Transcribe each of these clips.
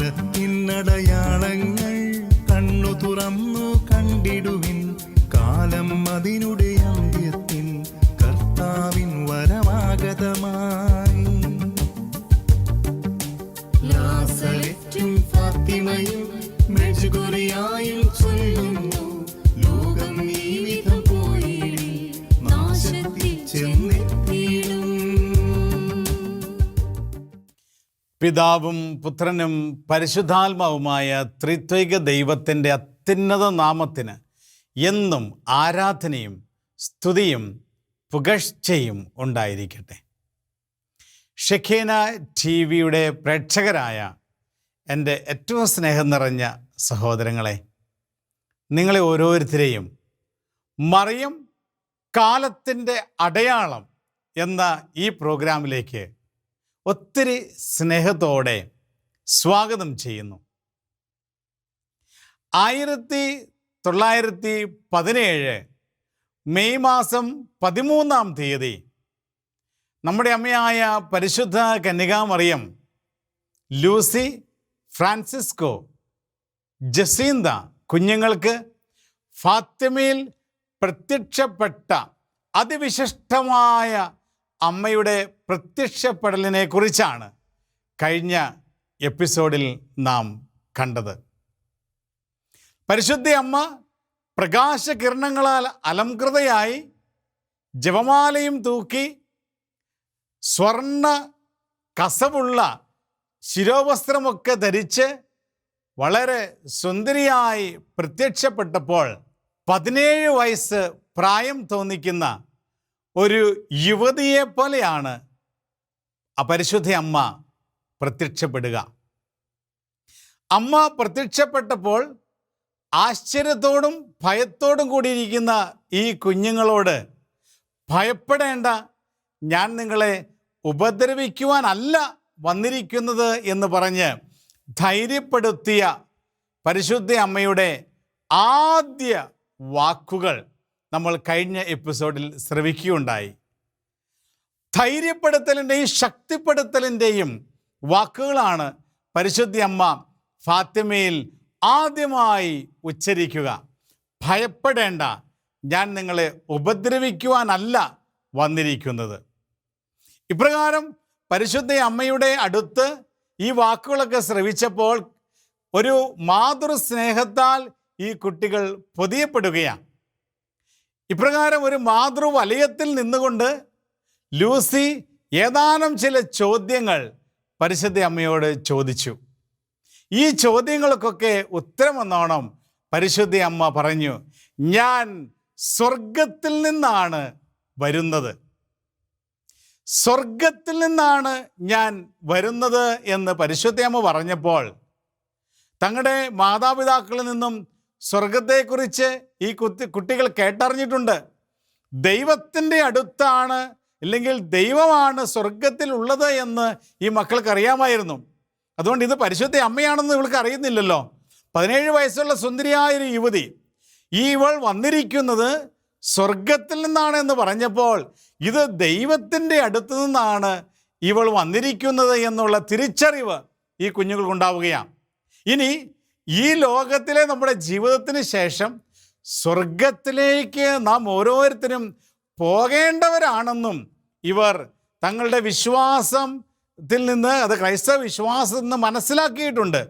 കാലത്തിനടയാളങ്ങൾ കണ്ണു തുറന്നു കണ്ടിടുവിൻ. കാലം അതിനുടെ പിതാവും പുത്രനും പരിശുദ്ധാത്മാവുമായ ത്രിത്വിക ദൈവത്തിന്റെ അത്യുന്നത നാമത്തിന് എന്നും ആരാധനയും സ്തുതിയും പുകഴ്ചയും ഉണ്ടായിരിക്കട്ടെ. ഷെഖേന ടി വിയുടെ പ്രേക്ഷകരായ എന്റെ ഏറ്റവും സ്നേഹം നിറഞ്ഞ സഹോദരങ്ങളെ നിങ്ങളെ ഓരോരുത്തരെയും മറിയം കാലത്തിന്റെ അടയാളം എന്ന ഈ പ്രോഗ്രാമിലേക്ക് ഒത്തിരി സ്നേഹത്തോടെ സ്വാഗതം ചെയ്യുന്നു. ആയിരത്തി തൊള്ളായിരത്തി പതിനേഴ് മെയ് മാസം പതിമൂന്നാം തീയതി നമ്മുടെ അമ്മയായ പരിശുദ്ധ കന്യകാമറിയം ലൂസി ഫ്രാൻസിസ്കോ ജസീന്ത കുഞ്ഞുങ്ങൾക്ക് ഫാത്തിമയിൽ പ്രത്യക്ഷപ്പെട്ട അതിവിശിഷ്ടമായ അമ്മയുടെ പ്രത്യക്ഷപ്പെടലിനെ കുറിച്ചാണ് കഴിഞ്ഞ എപ്പിസോഡിൽ നാം കണ്ടത്. പരിശുദ്ധ അമ്മ പ്രകാശകിരണങ്ങളാൽ അലംകൃതയായി ജപമാലയും തൂക്കി സ്വർണ കസവുള്ള ശിരോവസ്ത്രമൊക്കെ ധരിച്ച് വളരെ സുന്ദരിയായി പ്രത്യക്ഷപ്പെട്ടപ്പോൾ പതിനേഴ് വയസ്സ് പ്രായം തോന്നിക്കുന്ന ഒരു യുവതിയെ പോലെയാണ് അപരിശുദ്ധ അമ്മ പ്രത്യക്ഷപ്പെടുക. അമ്മ പ്രത്യക്ഷപ്പെട്ടപ്പോൾ ആശ്ചര്യത്തോടും ഭയത്തോടും കൂടിയിരിക്കുന്ന ഈ കുഞ്ഞുങ്ങളോട് ഭയപ്പെടേണ്ട ഞാൻ നിങ്ങളെ ഉപദ്രവിക്കുവാനല്ല വന്നിരിക്കുന്നത് എന്ന് പറഞ്ഞ് ധൈര്യപ്പെടുത്തിയ പരിശുദ്ധ അമ്മയുടെ ആദ്യ വാക്കുകൾ. നമ്മൾ കഴിഞ്ഞ എപ്പിസോഡിൽ ശ്രവിക്കുകയുണ്ടായി. ധൈര്യപ്പെടുത്തലിന്റെയും ശക്തിപ്പെടുത്തലിന്റെയും വാക്കുകളാണ് പരിശുദ്ധ അമ്മ ഫാത്തിമയിൽ ആദ്യമായി ഉച്ചരിക്കുക. ഭയപ്പെടേണ്ട. ഞാൻ നിങ്ങളെ ഉപദ്രവിക്കുവാനല്ല വന്നിരിക്കുന്നത്. ഇപ്രകാരം പരിശുദ്ധ അമ്മയുടെ അടുത്ത് ഈ വാക്കുകളൊക്കെ ശ്രവിച്ചപ്പോൾ ഒരു മാതൃസ്നേഹത്താൽ ഈ കുട്ടികൾ പൊതിയപ്പെടുകയാണ്. ഇപ്രകാരം ഒരു മാതൃവലയത്തിൽ നിന്നുകൊണ്ട് ലൂസി ഏതാനും ചില ചോദ്യങ്ങൾ പരിശുദ്ധ അമ്മയോട് ചോദിച്ചു. ഈ ചോദ്യങ്ങൾക്കൊക്കെ ഉത്തരമെന്നോണം പരിശുദ്ധ അമ്മ പറഞ്ഞു ഞാൻ സ്വർഗത്തിൽ നിന്നാണ് വരുന്നത്. സ്വർഗത്തിൽ നിന്നാണ് ഞാൻ വരുന്നത് എന്ന് പരിശുദ്ധ അമ്മ പറഞ്ഞപ്പോൾ തങ്ങളുടെ മാതാപിതാക്കളിൽ നിന്നും സ്വർഗത്തെക്കുറിച്ച് ഈ കുത്തി കുട്ടികൾ കേട്ടറിഞ്ഞിട്ടുണ്ട്. ദൈവത്തിന്റെ അടുത്താണ് ഇല്ലെങ്കിൽ ദൈവമാണ് സ്വർഗത്തിലുള്ളത് എന്ന് ഈ മക്കൾക്ക് അറിയാമായിരുന്നു. അതുകൊണ്ട് ഇത് പരിശുദ്ധ അമ്മയാണെന്ന് ഇവൾക്ക് അറിയുന്നില്ലല്ലോ. പതിനേഴ് വയസ്സുള്ള സുന്ദരിയായ ഒരു യുവതി ഈ ഇവൾ വന്നിരിക്കുന്നത് സ്വർഗത്തിൽ നിന്നാണ് എന്ന് പറഞ്ഞപ്പോൾ ഇത് ദൈവത്തിന്റെ അടുത്തു നിന്നാണ് ഇവൾ വന്നിരിക്കുന്നത് എന്നുള്ള തിരിച്ചറിവ് ഈ കുഞ്ഞുങ്ങൾക്കുണ്ടാവുകയാണ് ഇനി ഈ ലോകത്തിലെ നമ്മുടെ ജീവിതത്തിന് ശേഷം സ്വർഗത്തിലേക്ക് നാം ഓരോരുത്തരും പോകേണ്ടവരാണെന്നും ഇവർ തങ്ങളുടെ വിശ്വാസത്തിൽ നിന്ന് അത് ക്രൈസ്തവ വിശ്വാസത്തിൽ നിന്ന് മനസ്സിലാക്കിയിട്ടുണ്ട്.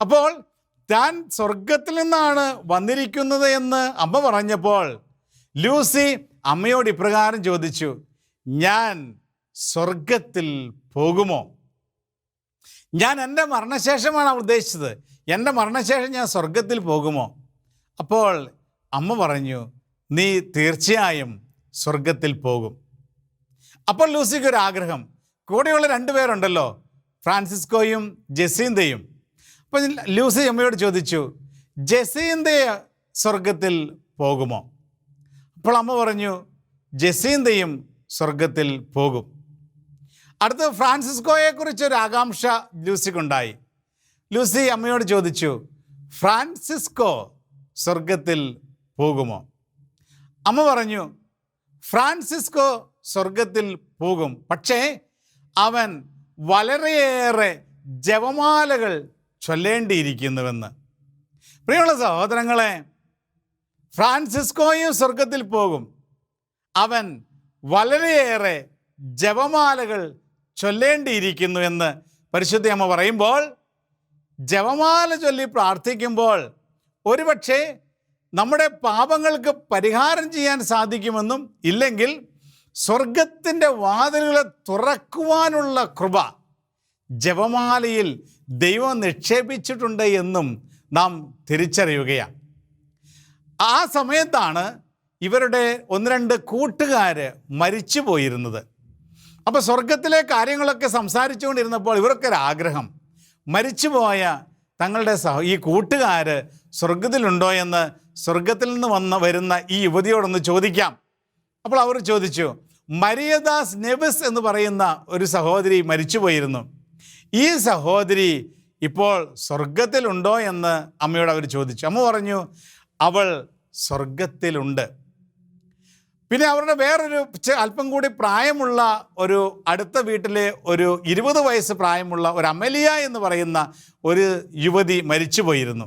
അപ്പോൾ താൻ സ്വർഗത്തിൽ നിന്നാണ് വന്നിരിക്കുന്നത് എന്ന് അമ്മ പറഞ്ഞപ്പോൾ ലൂസി അമ്മയോട് ഇപ്രകാരം ചോദിച്ചു ഞാൻ സ്വർഗത്തിൽ പോകുമോ? ഞാൻ എന്റെ മരണശേഷമാണ് ഉദ്ദേശിച്ചത്. എന്റെ മരണശേഷം ഞാൻ സ്വർഗത്തിൽ പോകുമോ? അപ്പോൾ അമ്മ പറഞ്ഞു നീ തീർച്ചയായും സ്വർഗത്തിൽ പോകും. അപ്പോൾ ലൂസിക്ക് ഒരു ആഗ്രഹം. കൂടെയുള്ള രണ്ട് പേരുണ്ടല്ലോ ഫ്രാൻസിസ്കോയും ജസീന്തയും. അപ്പോൾ ലൂസി അമ്മയോട് ചോദിച്ചു ജസീന്തയെ സ്വർഗത്തിൽ പോകുമോ? അപ്പോൾ അമ്മ പറഞ്ഞു ജസീന്തയും സ്വർഗത്തിൽ പോകും. അടുത്ത ഫ്രാൻസിസ്കോയെക്കുറിച്ചൊരു ആകാംക്ഷ ലൂസിക്കുണ്ടായി. ലൂസി അമ്മയോട് ചോദിച്ചു ഫ്രാൻസിസ്കോ സ്വർഗത്തിൽ പോകുമോ? അമ്മ പറഞ്ഞു ഫ്രാൻസിസ്കോ സ്വർഗത്തിൽ പോകും. പക്ഷേ അവൻ വളരെയേറെ ജപമാലകൾ ചൊല്ലേണ്ടിയിരിക്കുന്നുവെന്ന്. പ്രിയമുള്ള സഹോദരങ്ങളെ ഫ്രാൻസിസ്കോയും സ്വർഗത്തിൽ പോകും. അവൻ വളരെയേറെ ജപമാലകൾ ചൊല്ലേണ്ടിയിരിക്കുന്നു എന്ന് പരിശുദ്ധ അമ്മ പറയുമ്പോൾ ജപമാല ചൊല്ലി പ്രാർത്ഥിക്കുമ്പോൾ ഒരുപക്ഷെ നമ്മുടെ പാപങ്ങൾക്ക് പരിഹാരം ചെയ്യാൻ സാധിക്കുമെന്നും ഇല്ലെങ്കിൽ സ്വർഗത്തിന്റെ വാതിലുകളെ തുറക്കുവാനുള്ള കൃപ ജപമാലയിൽ ദൈവം നിക്ഷേപിച്ചിട്ടുണ്ട് എന്നും നാം തിരിച്ചറിയുകയാണ്. ആ സമയത്താണ് ഇവരുടെ ഒന്ന് രണ്ട് കൂട്ടുകാർ മരിച്ചു പോയിരുന്നത് അപ്പോൾ സ്വർഗത്തിലെ കാര്യങ്ങളൊക്കെ സംസാരിച്ചുകൊണ്ടിരുന്നപ്പോൾ ഇവർക്കൊരു ആഗ്രഹം മരിച്ചുപോയ തങ്ങളുടെ സഹ ഈ കൂട്ടുകാർ സ്വർഗത്തിലുണ്ടോ എന്ന് സ്വർഗത്തിൽ നിന്ന് വന്ന് വരുന്ന ഈ യുവതിയോടൊന്ന് ചോദിക്കാം. അപ്പോൾ അവർ ചോദിച്ചു മരിയദാസ് നെബിസ് എന്ന് പറയുന്ന ഒരു സഹോദരി മരിച്ചുപോയിരുന്നു. ഈ സഹോദരി ഇപ്പോൾ സ്വർഗത്തിലുണ്ടോ എന്ന് അമ്മയോട് അവർ ചോദിച്ചു. അമ്മ പറഞ്ഞു അവൾ സ്വർഗത്തിലുണ്ട് പിന്നെ അവരുടെ വേറൊരു അല്പം കൂടി പ്രായമുള്ള ഒരു അടുത്ത വീട്ടിലെ ഒരു ഇരുപത് വയസ്സ് പ്രായമുള്ള ഒരു അമലിയ എന്ന് പറയുന്ന ഒരു യുവതി മരിച്ചു പോയിരുന്നു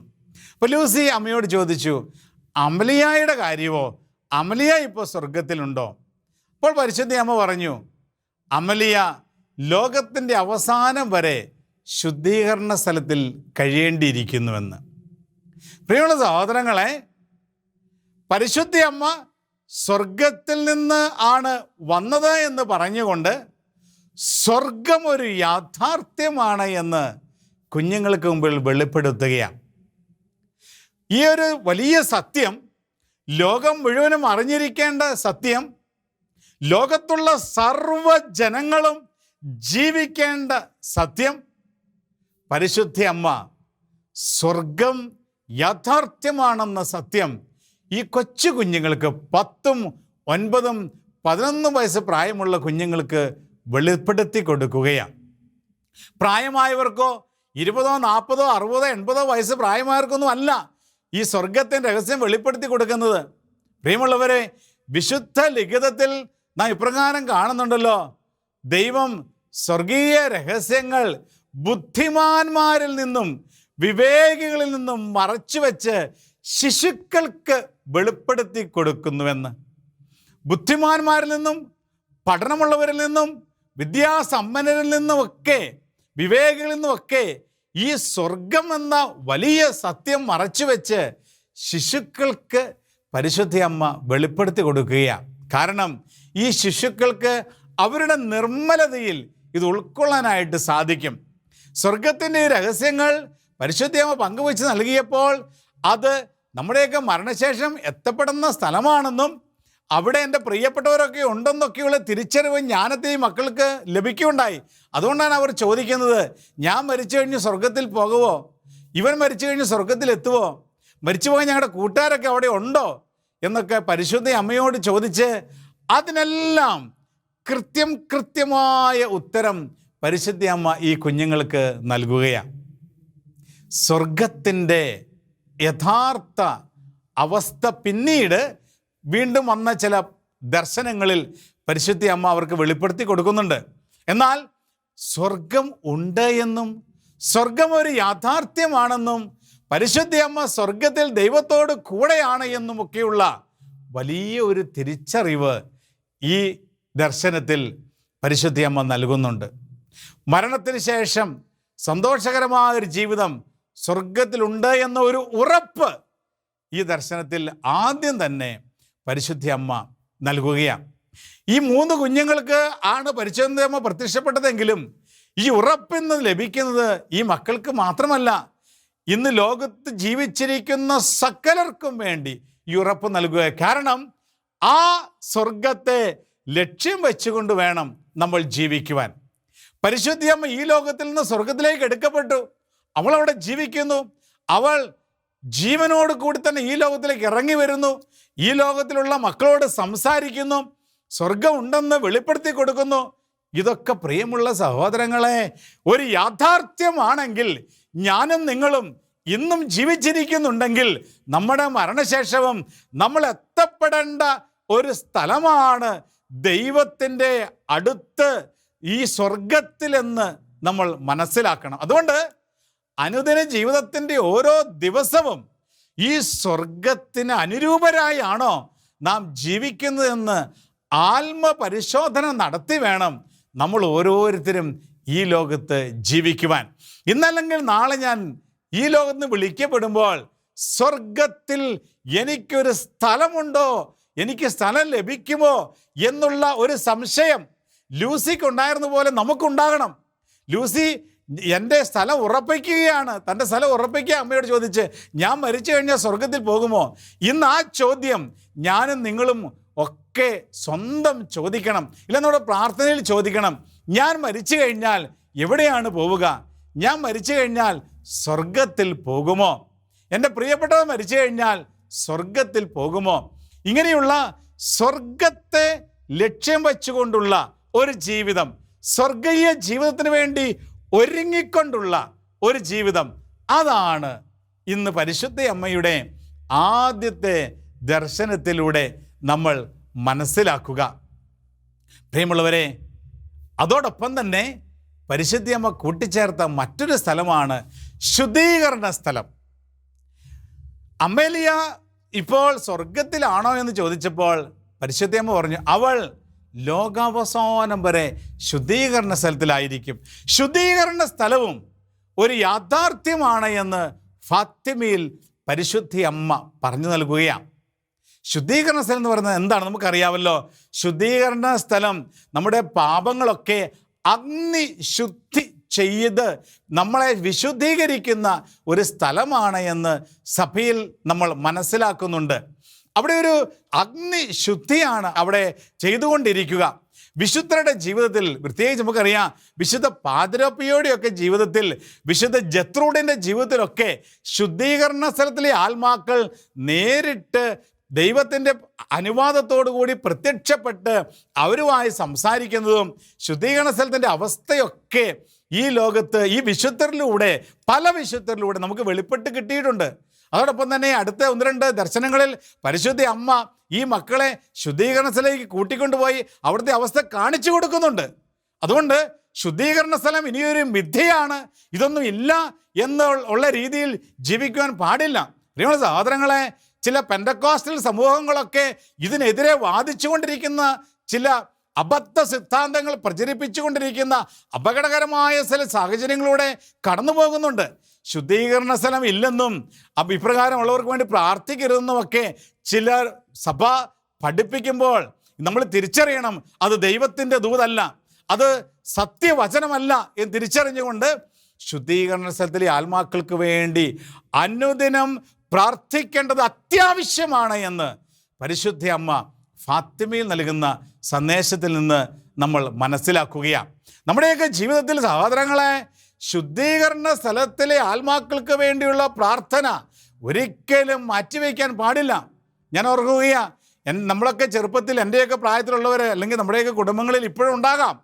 അപ്പോൾ ലൂസി അമ്മയോട് ചോദിച്ചു അമലിയായുടെ കാര്യമോ? അമലിയ ഇപ്പോൾ സ്വർഗത്തിലുണ്ടോ അപ്പോൾ പരിശുദ്ധ അമ്മ പറഞ്ഞു അമലിയ ലോകത്തിന്റെ അവസാനം വരെ ശുദ്ധീകരണ സ്ഥലത്തിൽ കഴിയേണ്ടിയിരിക്കുന്നുവെന്ന്. പ്രിയമുള്ള സഹോദരങ്ങളെ പരിശുദ്ധ അമ്മ സ്വർഗത്തിൽ നിന്ന് ആണ് വന്നത് എന്ന് പറഞ്ഞുകൊണ്ട് സ്വർഗം ഒരു യാഥാർത്ഥ്യമാണ് എന്ന് കുഞ്ഞുങ്ങൾക്ക് മുമ്പിൽ വെളിപ്പെടുത്തുകയാണ്. ഈ ഒരു വലിയ സത്യം ലോകം മുഴുവനും അറിഞ്ഞിരിക്കേണ്ട സത്യം ലോകത്തുള്ള സർവ ജനങ്ങളും ജീവിക്കേണ്ട സത്യം പരിശുദ്ധി അമ്മ സ്വർഗം യാഥാർത്ഥ്യമാണെന്ന സത്യം ഈ കൊച്ചു കുഞ്ഞുങ്ങൾക്ക് പത്തും ഒൻപതും പതിനൊന്ന് വയസ്സ് പ്രായമുള്ള കുഞ്ഞുങ്ങൾക്ക് വെളിപ്പെടുത്തി കൊടുക്കുകയാണ്. പ്രായമായവർക്കോ ഇരുപതോ നാൽപ്പതോ അറുപതോ എൺപതോ വയസ്സ് പ്രായമായവർക്കൊന്നും അല്ല ഈ സ്വർഗത്തിന്റെ രഹസ്യം വെളിപ്പെടുത്തി കൊടുക്കുന്നത്. പ്രിയമുള്ളവരെ വിശുദ്ധ ലിഖിതത്തിൽ നാം ഇപ്രകാരം കാണുന്നുണ്ടല്ലോ. ദൈവം സ്വർഗീയ രഹസ്യങ്ങൾ ബുദ്ധിമാന്മാരിൽ നിന്നും വിവേകികളിൽ നിന്നും മറച്ചു വെച്ച് ശിശുക്കൾക്ക് വെളിപ്പെടുത്തി കൊടുക്കുന്നുവെന്ന്. ബുദ്ധിമാന്മാരിൽ നിന്നും പഠനമുള്ളവരിൽ നിന്നും വിദ്യാസമ്പന്നരിൽ നിന്നുമൊക്കെ വിവേകികളിൽ നിന്നുമൊക്കെ ഈ സ്വർഗം എന്ന വലിയ സത്യം മറച്ചു വെച്ച് ശിശുക്കൾക്ക് പരിശുദ്ധി അമ്മ വെളിപ്പെടുത്തി കൊടുക്കുകയാണ്. കാരണം ഈ ശിശുക്കൾക്ക് അവരുടെ നിർമ്മലതയിൽ ഇത് ഉൾക്കൊള്ളാനായിട്ട് സാധിക്കും. സ്വർഗത്തിന്റെ ഈ രഹസ്യങ്ങൾ പരിശുദ്ധയമ്മ പങ്കുവച്ച് നൽകിയപ്പോൾ അത് നമ്മുടെയൊക്കെ മരണശേഷം എത്തപ്പെടുന്ന സ്ഥലമാണെന്നും അവിടെ എന്റെ പ്രിയപ്പെട്ടവരൊക്കെ ഉണ്ടെന്നൊക്കെയുള്ള തിരിച്ചറിവ് ജ്ഞാനത്തെ ഈ മക്കൾക്ക് ലഭിക്കുകയുണ്ടായി. അതുകൊണ്ടാണ് അവർ ചോദിക്കുന്നത് ഞാൻ മരിച്ചു കഴിഞ്ഞ് സ്വർഗത്തിൽ പോകുമോ ഇവൻ മരിച്ചു കഴിഞ്ഞ് സ്വർഗത്തിൽ എത്തുമോ മരിച്ചു പോയ ഞങ്ങളുടെ കൂട്ടുകാരൊക്കെ അവിടെ ഉണ്ടോ? എന്നൊക്കെ പരിശുദ്ധ അമ്മയോട് ചോദിച്ച് അതിനെല്ലാം കൃത്യം കൃത്യമായ ഉത്തരം പരിശുദ്ധ അമ്മ ഈ കുഞ്ഞുങ്ങൾക്ക് നൽകുകയാണ്. സ്വർഗത്തിന്റെ യഥാർത്ഥ അവസ്ഥ പിന്നീട് വീണ്ടും വന്ന ചില ദർശനങ്ങളിൽ പരിശുദ്ധി അമ്മ അവർക്ക് വെളിപ്പെടുത്തി കൊടുക്കുന്നുണ്ട്. എന്നാൽ സ്വർഗം ഉണ്ട് എന്നും സ്വർഗം ഒരു യാഥാർത്ഥ്യമാണെന്നും പരിശുദ്ധി അമ്മ സ്വർഗത്തിൽ ദൈവത്തോട് കൂടെയാണ് എന്നും ഒക്കെയുള്ള വലിയ ഒരു തിരിച്ചറിവ് ഈ ദർശനത്തിൽ പരിശുദ്ധി അമ്മ നൽകുന്നുണ്ട്. മരണത്തിന് ശേഷം സന്തോഷകരമായ ഒരു ജീവിതം സ്വർഗത്തിലുണ്ട് എന്ന ഒരു ഉറപ്പ് ഈ ദർശനത്തിൽ ആദ്യം തന്നെ പരിശുദ്ധി അമ്മ നൽകുകയാണ്. ഈ മൂന്ന് കുഞ്ഞുങ്ങൾക്ക് ആണ് പരിശുദ്ധി അമ്മ പ്രത്യക്ഷപ്പെട്ടതെങ്കിലും ഈ ഉറപ്പിന്ന് ലഭിക്കുന്നത് ഈ മക്കൾക്ക് മാത്രമല്ല ഇന്ന് ലോകത്ത് ജീവിച്ചിരിക്കുന്ന സകലർക്കും വേണ്ടി ഈ ഉറപ്പ് നൽകുക. കാരണം ആ സ്വർഗത്തെ ലക്ഷ്യം വെച്ചുകൊണ്ട് വേണം നമ്മൾ ജീവിക്കുവാൻ. പരിശുദ്ധിയമ്മ ഈ ലോകത്തിൽ നിന്ന് സ്വർഗത്തിലേക്ക് എടുക്കപ്പെട്ടു. അവൾ അവിടെ ജീവിക്കുന്നു. അവൾ ജീവനോട് കൂടി തന്നെ ഈ ലോകത്തിലേക്ക് ഇറങ്ങി വരുന്നു. ഈ ലോകത്തിലുള്ള മക്കളോട് സംസാരിക്കുന്നു. സ്വർഗം ഉണ്ടെന്ന് വെളിപ്പെടുത്തി കൊടുക്കുന്നു. ഇതൊക്കെ പ്രിയമുള്ള സഹോദരങ്ങളെ ഒരു യാഥാർത്ഥ്യമാണെങ്കിൽ ഞാനും നിങ്ങളും ഇന്നും ജീവിച്ചിരിക്കുന്നുണ്ടെങ്കിൽ നമ്മുടെ മരണശേഷവും നമ്മൾ എത്തപ്പെടേണ്ട ഒരു സ്ഥലമാണ് ദൈവത്തിന്റെ അടുത്ത് ഈ സ്വർഗത്തിലെന്ന് നമ്മൾ മനസ്സിലാക്കണം. അതുകൊണ്ട് അനുദിന ജീവിതത്തിന്റെ ഓരോ ദിവസവും ഈ സ്വർഗത്തിന് അനുരൂപരായാണോ നാം ജീവിക്കുന്നതെന്ന് ആത്മപരിശോധന നടത്തി വേണം നമ്മൾ ഓരോരുത്തരും ഈ ലോകത്ത് ജീവിക്കുവാൻ. ഇന്നല്ലെങ്കിൽ നാളെ ഞാൻ ഈ ലോകത്ത് നിന്ന് വിളിക്കപ്പെടുമ്പോൾ സ്വർഗത്തിൽ എനിക്കൊരു സ്ഥലമുണ്ടോ? എനിക്ക് സ്ഥലം ലഭിക്കുമോ? എന്നുള്ള ഒരു സംശയം ലൂസിക്ക് ഉണ്ടായിരുന്ന പോലെ നമുക്കുണ്ടാകണം. ലൂസി എന്റെ സ്ഥലം ഉറപ്പിക്കുകയാണ്. തന്റെ സ്ഥലം ഉറപ്പിക്കുക അമ്മയോട് ചോദിച്ച് ഞാൻ മരിച്ചു കഴിഞ്ഞാൽ സ്വർഗത്തിൽ പോകുമോ? ഇന്ന് ആ ചോദ്യം ഞാനും നിങ്ങളും ഒക്കെ സ്വന്തം ചോദിക്കണം. ഇല്ല നമ്മുടെ പ്രാർത്ഥനയിൽ ചോദിക്കണം. ഞാൻ മരിച്ചു കഴിഞ്ഞാൽ എവിടെയാണ് പോവുക? ഞാൻ മരിച്ചു കഴിഞ്ഞാൽ സ്വർഗത്തിൽ പോകുമോ? എന്റെ പ്രിയപ്പെട്ടവർ മരിച്ചു കഴിഞ്ഞാൽ സ്വർഗത്തിൽ പോകുമോ? ഇങ്ങനെയുള്ള സ്വർഗത്തെ ലക്ഷ്യം വച്ചുകൊണ്ടുള്ള ഒരു ജീവിതം സ്വർഗീയ ജീവിതത്തിന് വേണ്ടി ഒരുങ്ങിക്കൊണ്ടുള്ള ഒരു ജീവിതം. അതാണ് ഇന്ന് പരിശുദ്ധ അമ്മയുടെ ആദ്യത്തെ ദർശനത്തിലൂടെ നമ്മൾ മനസ്സിലാക്കുക. പ്രിയമുള്ളവരെ അതോടൊപ്പം തന്നെ പരിശുദ്ധിയമ്മ കൂട്ടിച്ചേർത്ത മറ്റൊരു സ്ഥലമാണ് ശുദ്ധീകരണ സ്ഥലം. അമേലിയ ഇപ്പോൾ സ്വർഗത്തിലാണോ എന്ന് ചോദിച്ചപ്പോൾ പരിശുദ്ധിയമ്മ പറഞ്ഞു അവൾ ലോകാവസാനം വരെ ശുദ്ധീകരണ സ്ഥലത്തിലായിരിക്കും. ശുദ്ധീകരണ സ്ഥലവും ഒരു യാഥാർത്ഥ്യമാണ് എന്ന് ഫാത്തിമയിൽ പരിശുദ്ധി അമ്മ പറഞ്ഞു നൽകുകയാണ്. ശുദ്ധീകരണ സ്ഥലം എന്ന് പറയുന്നത് എന്താണ്? നമുക്കറിയാമല്ലോ. ശുദ്ധീകരണ സ്ഥലം നമ്മുടെ പാപങ്ങളൊക്കെ അഗ്നി ശുദ്ധി ചെയ്ത് നമ്മളെ വിശുദ്ധീകരിക്കുന്ന ഒരു സ്ഥലമാണ് എന്ന് സഭയിൽ നമ്മൾ മനസ്സിലാക്കുന്നുണ്ട്. അവിടെ ഒരു അഗ്നി ശുദ്ധിയാണ് അവിടെ ചെയ്തുകൊണ്ടിരിക്കുക. വിശുദ്ധരുടെ ജീവിതത്തിൽ പ്രത്യേകിച്ച് നമുക്കറിയാം വിശുദ്ധ പാതിരപ്പിയോടെയൊക്കെ ജീവിതത്തിൽ വിശുദ്ധ ജത്രൂഡിന്റെ ജീവിതത്തിലൊക്കെ ശുദ്ധീകരണ സ്ഥലത്തിലെ ആത്മാക്കൾ നേരിട്ട് ദൈവത്തിന്റെ കൂടി പ്രത്യക്ഷപ്പെട്ട് അവരുമായി സംസാരിക്കുന്നതും ശുദ്ധീകരണ സ്ഥലത്തിന്റെ അവസ്ഥയൊക്കെ ഈ ലോകത്ത് ഈ വിശുദ്ധരിലൂടെ പല വിശുദ്ധരിലൂടെ നമുക്ക് വെളിപ്പെട്ട് കിട്ടിയിട്ടുണ്ട്. അതോടൊപ്പം തന്നെ അടുത്ത ഒന്ന് രണ്ട് ദർശനങ്ങളിൽ പരിശുദ്ധ അമ്മ ഈ മക്കളെ ശുദ്ധീകരണ സ്ഥലത്തേക്ക് കൂട്ടിക്കൊണ്ടുപോയി അവിടുത്തെ അവസ്ഥ കാണിച്ചു കൊടുക്കുന്നുണ്ട്. അതുകൊണ്ട് ശുദ്ധീകരണ സ്ഥലം ഇനിയൊരു മിഥ്യയാണ്. ഇതൊന്നും ഇല്ല എന്ന് ഉള്ള രീതിയിൽ ജീവിക്കുവാൻ പാടില്ല. പ്രിയമുള്ള സഹോദരങ്ങളെ ചില പെൻഡക്കോസ്റ്റൽ സമൂഹങ്ങളൊക്കെ ഇതിനെതിരെ വാദിച്ചുകൊണ്ടിരിക്കുന്ന ചില അബദ്ധ സിദ്ധാന്തങ്ങൾ പ്രചരിപ്പിച്ചുകൊണ്ടിരിക്കുന്ന അപകടകരമായ ചില സാഹചര്യങ്ങളിലൂടെ കടന്നു പോകുന്നുണ്ട് ശുദ്ധീകരണ സ്ഥലം ഇല്ലെന്നും അപ്പം ഇപ്രകാരമുള്ളവർക്ക് വേണ്ടി പ്രാർത്ഥിക്കരുതെന്നുമൊക്കെ ചിലർ സഭ പഠിപ്പിക്കുമ്പോൾ നമ്മൾ തിരിച്ചറിയണം അത് ദൈവത്തിന്റെ ദൂതല്ല അത് സത്യവചനമല്ല എന്ന് തിരിച്ചറിഞ്ഞുകൊണ്ട് ശുദ്ധീകരണ സ്ഥലത്തിലെ ആത്മാക്കൾക്ക് വേണ്ടി അനുദിനം പ്രാർത്ഥിക്കേണ്ടത് അത്യാവശ്യമാണ് എന്ന് പരിശുദ്ധ അമ്മ ഫാത്തിമയിൽ നൽകുന്ന സന്ദേശത്തിൽ നിന്ന് നമ്മൾ മനസ്സിലാക്കുകയാണ്. നമ്മുടെയൊക്കെ ജീവിതത്തിൽ സഹോദരങ്ങളെ ശുദ്ധീകരണ സ്ഥലത്തിലെ ആത്മാക്കൾക്ക് വേണ്ടിയുള്ള പ്രാർത്ഥന ഒരിക്കലും മാറ്റിവെക്കാൻ പാടില്ല. ഞാൻ ഓർക്കുകയാണ് നമ്മളൊക്കെ ചെറുപ്പത്തിൽ എന്റെയൊക്കെ പ്രായത്തിലുള്ളവർ അല്ലെങ്കിൽ നമ്മുടെയൊക്കെ കുടുംബങ്ങളിൽ ഇപ്പോഴും ഉണ്ടാകാം.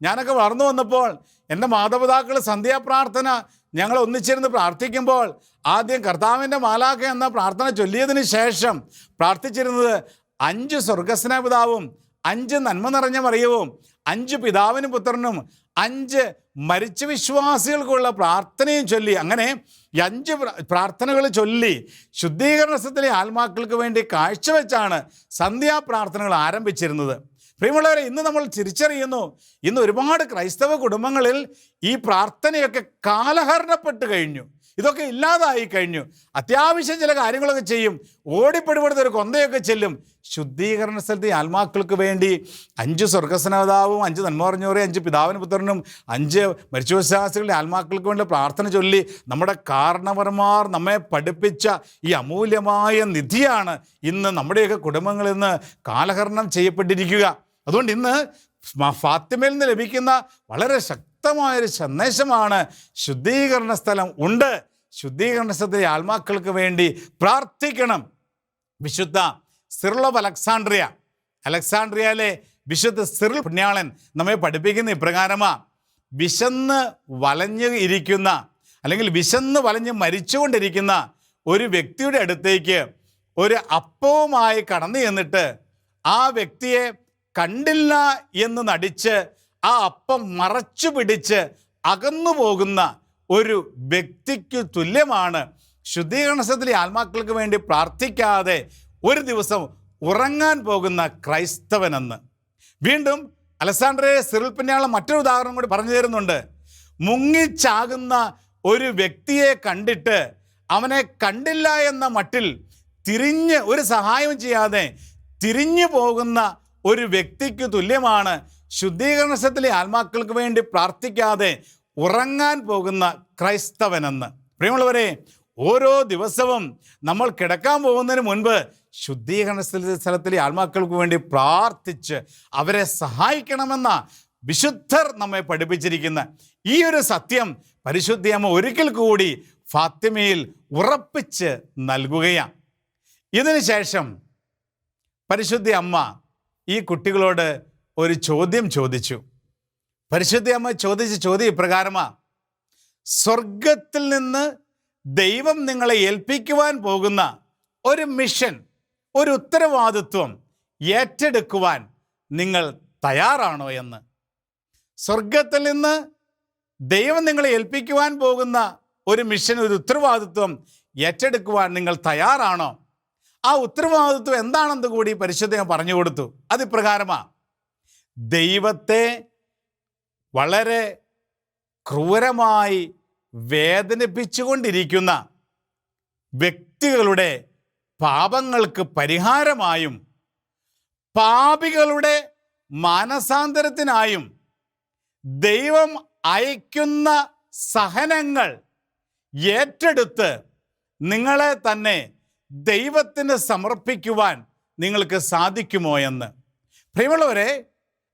ഞാനൊക്കെ വളർന്നു വന്നപ്പോൾ എന്റെ മാതാപിതാക്കൾ സന്ധ്യാപ്രാർത്ഥന ഞങ്ങൾ ഒന്നിച്ചിരുന്ന് പ്രാർത്ഥിക്കുമ്പോൾ ആദ്യം കർത്താവിന്റെ മാലാഖ എന്ന പ്രാർത്ഥന ചൊല്ലിയതിന് ശേഷം പ്രാർത്ഥിച്ചിരുന്നത് അഞ്ച് സ്വർഗസ്ന പിതാവും അഞ്ച് നന്മ നിറഞ്ഞ മറിയവും അഞ്ച് പിതാവിനും പുത്രനും അഞ്ച് മരിച്ച വിശ്വാസികൾക്കുള്ള പ്രാർത്ഥനയും ചൊല്ലി. അങ്ങനെ ഈ അഞ്ച് പ്രാർത്ഥനകൾ ചൊല്ലി ശുദ്ധീകരണത്തിലെ ആത്മാക്കൾക്ക് വേണ്ടി കാഴ്ചവെച്ചാണ് സന്ധ്യാപ്രാർത്ഥനകൾ ആരംഭിച്ചിരുന്നത്. പ്രിയമുള്ളവരെ ഇന്ന് നമ്മൾ തിരിച്ചറിയുന്നു ഇന്ന് ഒരുപാട് ക്രൈസ്തവ കുടുംബങ്ങളിൽ ഈ പ്രാർത്ഥനയൊക്കെ കാലഹരണപ്പെട്ട് കഴിഞ്ഞു. ഇതൊക്കെ ഇല്ലാതായി കഴിഞ്ഞു. അത്യാവശ്യം ചില കാര്യങ്ങളൊക്കെ ചെയ്യും. ഓടിപ്പെടുപെടുത്ത ഒരു കൊന്തയൊക്കെ ചെല്ലും. ശുദ്ധീകരണ സ്ഥലത്ത് ഈ ആത്മാക്കൾക്ക് വേണ്ടി അഞ്ച് സ്വർഗസ്നേതാവും അഞ്ച് നന്മ അഞ്ച് പിതാവിന് പുത്രനും അഞ്ച് മരിച്ചുവിശ്വാസികളുടെ ആത്മാക്കൾക്ക് വേണ്ടി പ്രാർത്ഥന ചൊല്ലി നമ്മുടെ കാരണവർമാർ നമ്മെ പഠിപ്പിച്ച ഈ അമൂല്യമായ നിധിയാണ് ഇന്ന് നമ്മുടെയൊക്കെ കുടുംബങ്ങളിൽ നിന്ന് കാലഹരണം ചെയ്യപ്പെട്ടിരിക്കുക. അതുകൊണ്ട് ഇന്ന് ഫാത്തിമയിൽ നിന്ന് ലഭിക്കുന്ന വളരെ ശക്തമായൊരു സന്ദേശമാണ് ശുദ്ധീകരണ സ്ഥലം ഉണ്ട്. ശുദ്ധീകരണ സ്ഥലത്തിലെ ആത്മാക്കൾക്ക് വേണ്ടി പ്രാർത്ഥിക്കണം. വിശുദ്ധ സിർളോവ് അലക്സാണ്ട്രിയ. അലക്സാണ്ട്രിയയിലെ വിശുദ്ധ സിറിൽ പുണ്യാളൻ നമ്മെ പഠിപ്പിക്കുന്ന ഇപ്രകാരമാ. വിശന്ന് വലഞ്ഞ് ഇരിക്കുന്ന അല്ലെങ്കിൽ വിശന്ന് വലഞ്ഞ് മരിച്ചുകൊണ്ടിരിക്കുന്ന ഒരു വ്യക്തിയുടെ അടുത്തേക്ക് ഒരു അപ്പവുമായി കടന്നു ചെന്നിട്ട് ആ വ്യക്തിയെ കണ്ടില്ല എന്ന് നടിച്ച് ആ അപ്പം മറച്ചു പിടിച്ച് അകന്നു പോകുന്ന ഒരു വ്യക്തിക്ക് തുല്യമാണ്. ശുദ്ധീകരണത്തിലെ ആത്മാക്കൾക്ക് വേണ്ടി പ്രാർത്ഥിക്കാതെ ഒരു ദിവസം ഉറങ്ങാൻ പോകുന്ന ക്രൈസ്തവനെന്ന്. വീണ്ടും അലസാണ്ടറെ സിറിൽ പിന്നാളെ മറ്റൊരു ഉദാഹരണം കൂടി പറഞ്ഞു തരുന്നുണ്ട്. മുങ്ങിച്ചാകുന്ന ഒരു വ്യക്തിയെ കണ്ടിട്ട് അവനെ കണ്ടില്ല എന്ന മട്ടിൽ തിരിഞ്ഞ് ഒരു സഹായം ചെയ്യാതെ തിരിഞ്ഞു പോകുന്ന ഒരു വ്യക്തിക്ക് തുല്യമാണ് ശുദ്ധീകരണത്തിലെ ആത്മാക്കൾക്ക് വേണ്ടി പ്രാർത്ഥിക്കാതെ ഉറങ്ങാൻ പോകുന്ന ക്രൈസ്തവനെന്ന്. പ്രിയമുള്ളവരെ ഓരോ ദിവസവും നമ്മൾ കിടക്കാൻ പോകുന്നതിന് മുൻപ് ശുദ്ധീകരണ സ്ഥല- സ്ഥലത്തിലെ ആത്മാക്കൾക്ക് വേണ്ടി പ്രാർത്ഥിച്ച് അവരെ സഹായിക്കണമെന്ന വിശുദ്ധർ നമ്മെ പഠിപ്പിച്ചിരിക്കുന്ന ഈ ഒരു സത്യം പരിശുദ്ധിയമ്മ ഒരിക്കൽ കൂടി ഫാത്തിമയിൽ ഉറപ്പിച്ച് നൽകുകയാണ്. ഇതിനു ശേഷം പരിശുദ്ധ അമ്മ ഈ കുട്ടികളോട് ഒരു ചോദ്യം ചോദിച്ചു. പരിശുദ്ധ അമ്മ ചോദിച്ച ചോദ്യം ഇപ്രകാരമാ. സ്വർഗത്തിൽ നിന്ന് ദൈവം നിങ്ങളെ ഏൽപ്പിക്കുവാൻ പോകുന്ന ഒരു മിഷൻ ഒരു ഉത്തരവാദിത്വം ഏറ്റെടുക്കുവാൻ നിങ്ങൾ തയ്യാറാണോ എന്ന്. സ്വർഗത്തിൽ നിന്ന് ദൈവം നിങ്ങളെ ഏൽപ്പിക്കുവാൻ പോകുന്ന ഒരു മിഷൻ ഒരു ഉത്തരവാദിത്വം ഏറ്റെടുക്കുവാൻ നിങ്ങൾ തയ്യാറാണോ? ആ ഉത്തരവാദിത്വം എന്താണെന്ന് കൂടി പരിശുദ്ധ പറഞ്ഞു കൊടുത്തു. അത് ഇപ്രകാരമാ ദൈവത്തെ വളരെ ക്രൂരമായി വേദനിപ്പിച്ചുകൊണ്ടിരിക്കുന്ന വ്യക്തികളുടെ പാപങ്ങൾക്ക് പരിഹാരമായും പാപികളുടെ മാനസാന്തരത്തിനായും ദൈവം അയക്കുന്ന സഹനങ്ങൾ ഏറ്റെടുത്ത് നിങ്ങളെ തന്നെ ദൈവത്തിന് സമർപ്പിക്കുവാൻ നിങ്ങൾക്ക് സാധിക്കുമോ എന്ന്. പ്രിയമുള്ളവരെ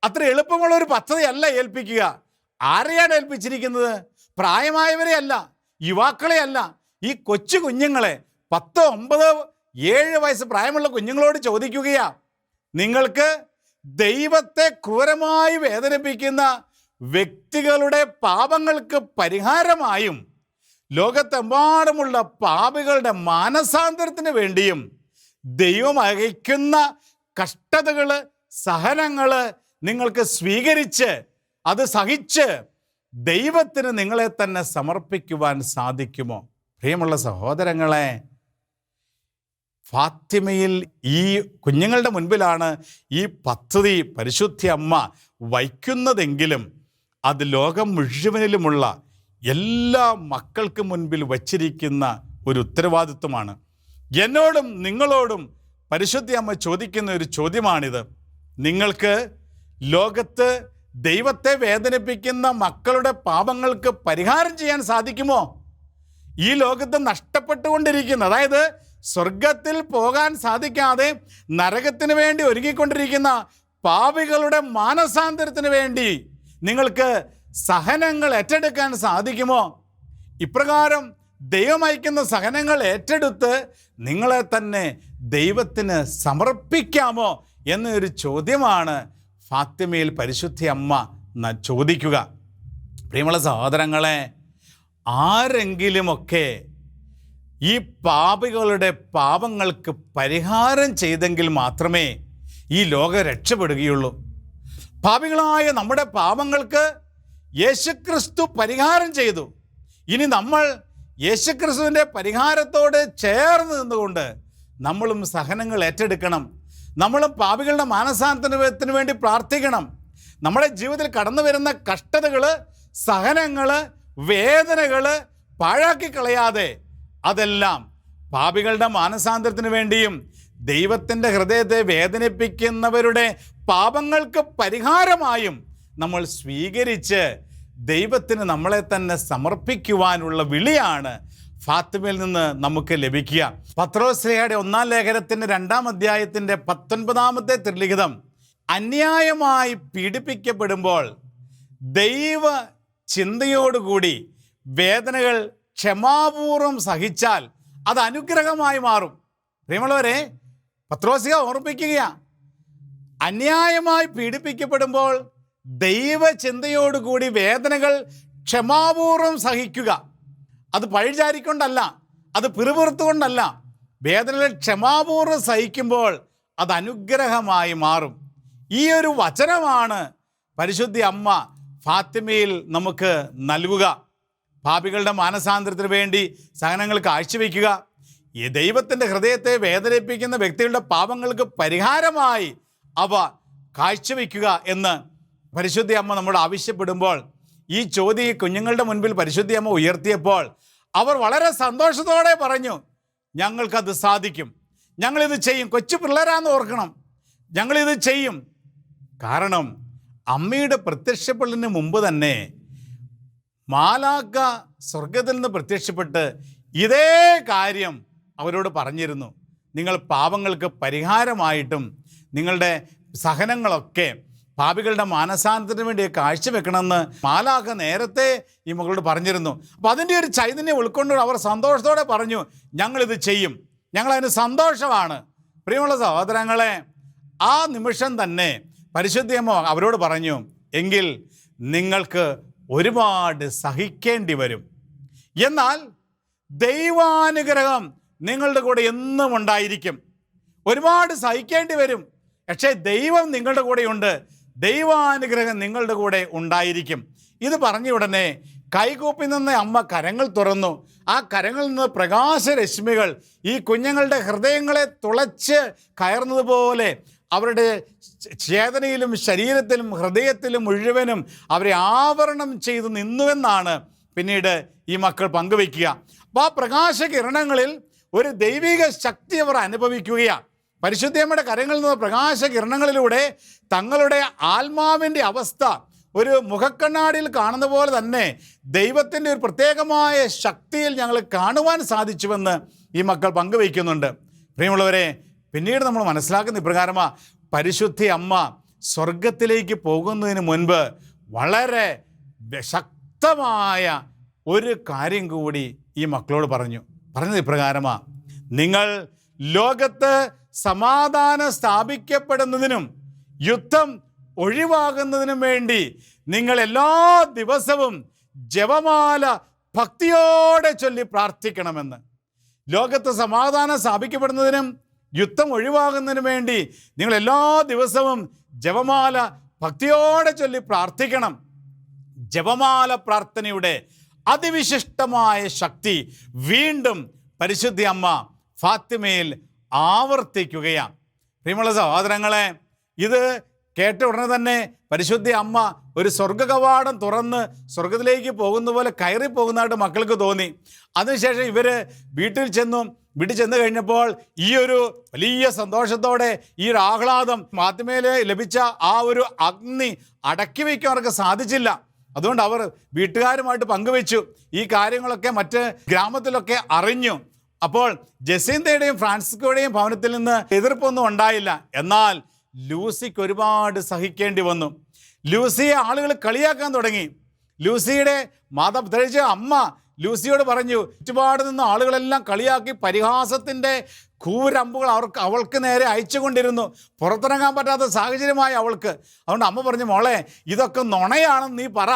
അത്ര എളുപ്പമുള്ള ഒരു പദ്ധതിയല്ല ഏൽപ്പിക്കുക. ആരെയാണ് ഏൽപ്പിച്ചിരിക്കുന്നത്? പ്രായമായവരെ അല്ല യുവാക്കളെ അല്ല. ഈ കൊച്ചു കുഞ്ഞുങ്ങളെ പത്ത് ഒമ്പത് ഏഴ് വയസ്സ് പ്രായമുള്ള കുഞ്ഞുങ്ങളോട് ചോദിക്കുകയാ. നിങ്ങൾക്ക് ദൈവത്തെ ക്രൂരമായി വേദനിപ്പിക്കുന്ന വ്യക്തികളുടെ പാപങ്ങൾക്ക് പരിഹാരമായും ലോകത്തെമ്പാടുമുള്ള പാപികളുടെ മാനസാന്തരത്തിന് വേണ്ടിയും ദൈവം അയക്കുന്ന കഷ്ടതകൾ സഹനങ്ങൾ നിങ്ങൾക്ക് സ്വീകരിച്ച് അത് സഹിച്ച് ദൈവത്തിന് നിങ്ങളെ തന്നെ സമർപ്പിക്കുവാൻ സാധിക്കുമോ? പ്രിയമുള്ള സഹോദരങ്ങളെ ഫാത്തിമയിൽ ഈ കുഞ്ഞുങ്ങളുടെ മുൻപിലാണ് ഈ പദ്ധതി പരിശുദ്ധി അമ്മ വയ്ക്കുന്നതെങ്കിലും അത് ലോകം മുഴുവനിലുമുള്ള എല്ലാ മക്കൾക്കും മുൻപിൽ വച്ചിരിക്കുന്ന ഒരു ഉത്തരവാദിത്വമാണ്. എന്നോടും നിങ്ങളോടും പരിശുദ്ധി അമ്മ ചോദിക്കുന്ന ഒരു ചോദ്യമാണിത്. നിങ്ങൾക്ക് ലോകത്ത് ദൈവത്തെ വേദനിപ്പിക്കുന്ന മക്കളുടെ പാപങ്ങൾക്ക് പരിഹാരം ചെയ്യാൻ സാധിക്കുമോ? ഈ ലോകത്ത് നഷ്ടപ്പെട്ടുകൊണ്ടിരിക്കുന്ന അതായത് സ്വർഗത്തിൽ പോകാൻ സാധിക്കാതെ നരകത്തിന് വേണ്ടി ഒരുങ്ങിക്കൊണ്ടിരിക്കുന്ന പാപികളുടെ മാനസാന്തരത്തിന് വേണ്ടി നിങ്ങൾക്ക് സഹനങ്ങൾ ഏറ്റെടുക്കാൻ സാധിക്കുമോ? ഇപ്രകാരം ദൈവമയക്കുന്ന സഹനങ്ങൾ ഏറ്റെടുത്ത് നിങ്ങളെ തന്നെ ദൈവത്തിന് സമർപ്പിക്കാമോ എന്നൊരു ചോദ്യമാണ് ഫാത്തിമയിൽ പരിശുദ്ധി അമ്മ ചോദിക്കുക. പ്രിയമുള്ള സഹോദരങ്ങളെ ആരെങ്കിലുമൊക്കെ ഈ പാപികളുടെ പാപങ്ങൾക്ക് പരിഹാരം ചെയ്തെങ്കിൽ മാത്രമേ ഈ ലോകം രക്ഷപ്പെടുകയുള്ളൂ. പാപികളായ നമ്മുടെ പാപങ്ങൾക്ക് യേശുക്രിസ്തു പരിഹാരം ചെയ്തു. ഇനി നമ്മൾ യേശുക്രിസ്തുവിന്റെ പരിഹാരത്തോട് ചേർന്ന് നിന്നുകൊണ്ട് നമ്മളും സഹനങ്ങൾ ഏറ്റെടുക്കണം. നമ്മളും പാപികളുടെ മാനസാന്തരത്തിന് വേണ്ടി പ്രാർത്ഥിക്കണം. നമ്മുടെ ജീവിതത്തിൽ കടന്നു വരുന്ന കഷ്ടതകൾ സഹനങ്ങൾ വേദനകൾ പാഴാക്കി കളയാതെ അതെല്ലാം പാപികളുടെ മാനസാന്തരത്തിന് വേണ്ടിയും ദൈവത്തിന്റെ ഹൃദയത്തെ വേദനിപ്പിക്കുന്നവരുടെ പാപങ്ങൾക്ക് പരിഹാരമായും നമ്മൾ സ്വീകരിച്ച് ദൈവത്തിന് നമ്മളെ തന്നെ സമർപ്പിക്കുവാനുള്ള വിളിയാണ് ഫാത്തിമയിൽ നിന്ന് നമുക്ക് ലഭിക്കുക. പത്രോശ്രേയുടെ ഒന്നാം ലേഖനത്തിന്റെ രണ്ടാം അധ്യായത്തിന്റെ പത്തൊൻപതാമത്തെ തിരുലിഖിതം. അന്യായമായി പീഡിപ്പിക്കപ്പെടുമ്പോൾ ദൈവ ചിന്തയോടുകൂടി വേദനകൾ ക്ഷമാപൂർവം സഹിച്ചാൽ അത് അനുഗ്രഹമായി മാറും. പ്രിയമുള്ളവരെ പത്രോസിക ഓർമ്മിപ്പിക്കുകയാണ് അന്യായമായി പീഡിപ്പിക്കപ്പെടുമ്പോൾ ദൈവ ദൈവചിന്തയോടുകൂടി വേദനകൾ ക്ഷമാപൂർവം സഹിക്കുക. അത് പഴിചാരിക്കൊണ്ടല്ല അത് പിറുപിറുത്തുകൊണ്ടല്ല വേദനകൾ ക്ഷമാപൂർവം സഹിക്കുമ്പോൾ അത് അനുഗ്രഹമായി മാറും. ഈ ഒരു വചനമാണ് പരിശുദ്ധി അമ്മ ഫാത്തിമയിൽ നമുക്ക് നൽകുക. പാപികളുടെ മാനസാന്തരത്തിന് വേണ്ടി സഹനങ്ങൾ കാഴ്ചവെക്കുക. ദൈവത്തിന്റെ ഹൃദയത്തെ വേദനിപ്പിക്കുന്ന വ്യക്തികളുടെ പാപങ്ങൾക്ക് പരിഹാരമായി അവ കാഴ്ചവെക്കുക എന്ന് പരിശുദ്ധി അമ്മ നമ്മോട് ആവശ്യപ്പെടുമ്പോൾ ഈ ചോദ്യം ഈ കുഞ്ഞുങ്ങളുടെ മുൻപിൽ പരിശുദ്ധി അമ്മ ഉയർത്തിയപ്പോൾ അവർ വളരെ സന്തോഷത്തോടെ പറഞ്ഞു ഞങ്ങൾക്കത് സാധിക്കും. ഞങ്ങളിത് ചെയ്യും. കൊച്ചു പിള്ളേരാന്ന് ഓർക്കണം. ഞങ്ങളിത് ചെയ്യും. കാരണം അമ്മയുടെ പ്രത്യക്ഷപ്പെടലിന് മുമ്പ് തന്നെ മാലാക്ക സ്വർഗത്തിൽ നിന്ന് പ്രത്യക്ഷപ്പെട്ട് ഇതേ കാര്യം അവരോട് പറഞ്ഞിരുന്നു. നിങ്ങൾ പാപങ്ങൾക്ക് പരിഹാരമായിട്ടും നിങ്ങളുടെ സഹനങ്ങളൊക്കെ പാപികളുടെ മാനസാന്തരത്തിന് വേണ്ടി കാഴ്ചവെക്കണമെന്ന് മാലാക്ക നേരത്തെ ഈ മകളോട് പറഞ്ഞിരുന്നു. അപ്പോൾ അതിന്റെ ഒരു ചൈതന്യം ഉൾക്കൊണ്ട് അവർ സന്തോഷത്തോടെ പറഞ്ഞു ഞങ്ങളിത് ചെയ്യും. ഞങ്ങളതിന് സന്തോഷമാണ്. പ്രിയമുള്ള സഹോദരങ്ങളെ ആ നിമിഷം തന്നെ പരിശുദ്ധിയമ്മ അവരോട് പറഞ്ഞു എങ്കിൽ നിങ്ങൾക്ക് ഒരുപാട് സഹിക്കേണ്ടി വരും. എന്നാൽ ദൈവാനുഗ്രഹം നിങ്ങളുടെ കൂടെ എന്നും ഉണ്ടായിരിക്കും. ഒരുപാട് സഹിക്കേണ്ടി വരും. പക്ഷേ ദൈവം നിങ്ങളുടെ കൂടെയുണ്ട്. ദൈവാനുഗ്രഹം നിങ്ങളുടെ കൂടെ ഉണ്ടായിരിക്കും. ഇത് പറഞ്ഞ ഉടനെ കൈകൂപ്പി നിന്ന് അമ്മ കരങ്ങൾ തുറന്നു. ആ കരങ്ങളിൽ നിന്ന് പ്രകാശരശ്മികൾ ഈ കുഞ്ഞുങ്ങളുടെ ഹൃദയങ്ങളെ തുളച്ച് കയറുന്നതുപോലെ അവരുടെ ചേതനയിലും ശരീരത്തിലും ഹൃദയത്തിലും മുഴുവനും അവരെ ആവരണം ചെയ്ത് നിന്നുവെന്നാണ് പിന്നീട് ഈ മക്കൾ പങ്കുവയ്ക്കുക. അപ്പോൾ ആ പ്രകാശകിരണങ്ങളിൽ ഒരു ദൈവിക ശക്തി അവർ അനുഭവിക്കുകയാണ്. പരിശുദ്ധമ്മയുടെ കരങ്ങളിൽ നിന്ന് പ്രകാശകിരണങ്ങളിലൂടെ തങ്ങളുടെ ആത്മാവിന്റെ അവസ്ഥ ഒരു മുഖക്കണ്ണാടിയിൽ കാണുന്ന പോലെ തന്നെ ദൈവത്തിന്റെ ഒരു പ്രത്യേകമായ ശക്തിയിൽ ഞങ്ങൾ കാണുവാൻ സാധിച്ചുവെന്ന് ഈ മക്കൾ പങ്കുവയ്ക്കുന്നുണ്ട്. പ്രിയമുള്ളവരെ പിന്നീട് നമ്മൾ മനസ്സിലാക്കുന്ന ഇപ്രകാരമാണ് പരിശുദ്ധി അമ്മ സ്വർഗത്തിലേക്ക് പോകുന്നതിന് മുൻപ് വളരെ ശക്തമായ ഒരു കാര്യം കൂടി ഈ മക്കളോട് പറഞ്ഞു. പറഞ്ഞത് ഇപ്രകാരമാണ് നിങ്ങൾ ലോകത്ത് സമാധാനം സ്ഥാപിക്കപ്പെടുന്നതിനും യുദ്ധം ഒഴിവാകുന്നതിനും വേണ്ടി നിങ്ങൾ എല്ലാ ദിവസവും ജപമാല ഭക്തിയോടെ ചൊല്ലി പ്രാർത്ഥിക്കണമെന്ന്. ലോകത്ത് സമാധാനം സ്ഥാപിക്കപ്പെടുന്നതിനും യുദ്ധം ഒഴിവാകുന്നതിനും വേണ്ടി നിങ്ങൾ എല്ലാ ദിവസവും ജപമാല ഭക്തിയോടെ ചൊല്ലി പ്രാർത്ഥിക്കണം. ജപമാല പ്രാർത്ഥനയുടെ അതിവിശിഷ്ടമായ ശക്തി വീണ്ടും പരിശുദ്ധി അമ്മ ഫാത്തിമയിൽ ആവർത്തിക്കുകയാണ്. പ്രിയമുള്ള സഹോദരങ്ങളെ ഇത് കേട്ട ഉടനെ തന്നെ പരിശുദ്ധി അമ്മ ഒരു സ്വർഗ കവാടം തുറന്ന് സ്വർഗത്തിലേക്ക് പോകുന്ന പോലെ കയറി പോകുന്നതായിട്ട് മക്കൾക്ക് തോന്നി. അതിനുശേഷം ഇവർ വീട്ടിൽ ചെന്നും വീട്ടിൽ ചെന്ന് കഴിഞ്ഞപ്പോൾ ഈ ഒരു വലിയ സന്തോഷത്തോടെ ഈ ഒരു ആഹ്ലാദം ഫാത്തിമയിൽ ലഭിച്ച ആ ഒരു അഗ്നി അടക്കി വയ്ക്കാൻ അവർക്ക് സാധിച്ചില്ല. അതുകൊണ്ട് അവർ വീട്ടുകാരുമായിട്ട് പങ്കുവെച്ചു. ഈ കാര്യങ്ങളൊക്കെ മറ്റ് ഗ്രാമത്തിലൊക്കെ അറിഞ്ഞു. അപ്പോൾ ജസീന്തയുടെയും ഫ്രാൻസിക്കോയുടെയും ഭവനത്തിൽ നിന്ന് എതിർപ്പൊന്നും ഉണ്ടായില്ല. എന്നാൽ ലൂസിക്ക് ഒരുപാട് സഹിക്കേണ്ടി വന്നു. ലൂസിയെ ആളുകൾ കളിയാക്കാൻ തുടങ്ങി. ലൂസിയുടെ മാതാ പ്രത്യേകിച്ച് അമ്മ ലൂസിയോട് പറഞ്ഞു ചുറ്റുപാട് നിന്ന് ആളുകളെല്ലാം കളിയാക്കി പരിഹാസത്തിന്റെ കൂരമ്പുകൾ അവർക്ക് അവൾക്ക് നേരെ അയച്ചുകൊണ്ടിരുന്നു. പുറത്തിറങ്ങാൻ പറ്റാത്ത സാഹചര്യമായി അവൾക്ക്. അതുകൊണ്ട് അമ്മ പറഞ്ഞു മോളെ ഇതൊക്കെ നുണയാണെന്ന് നീ പറ.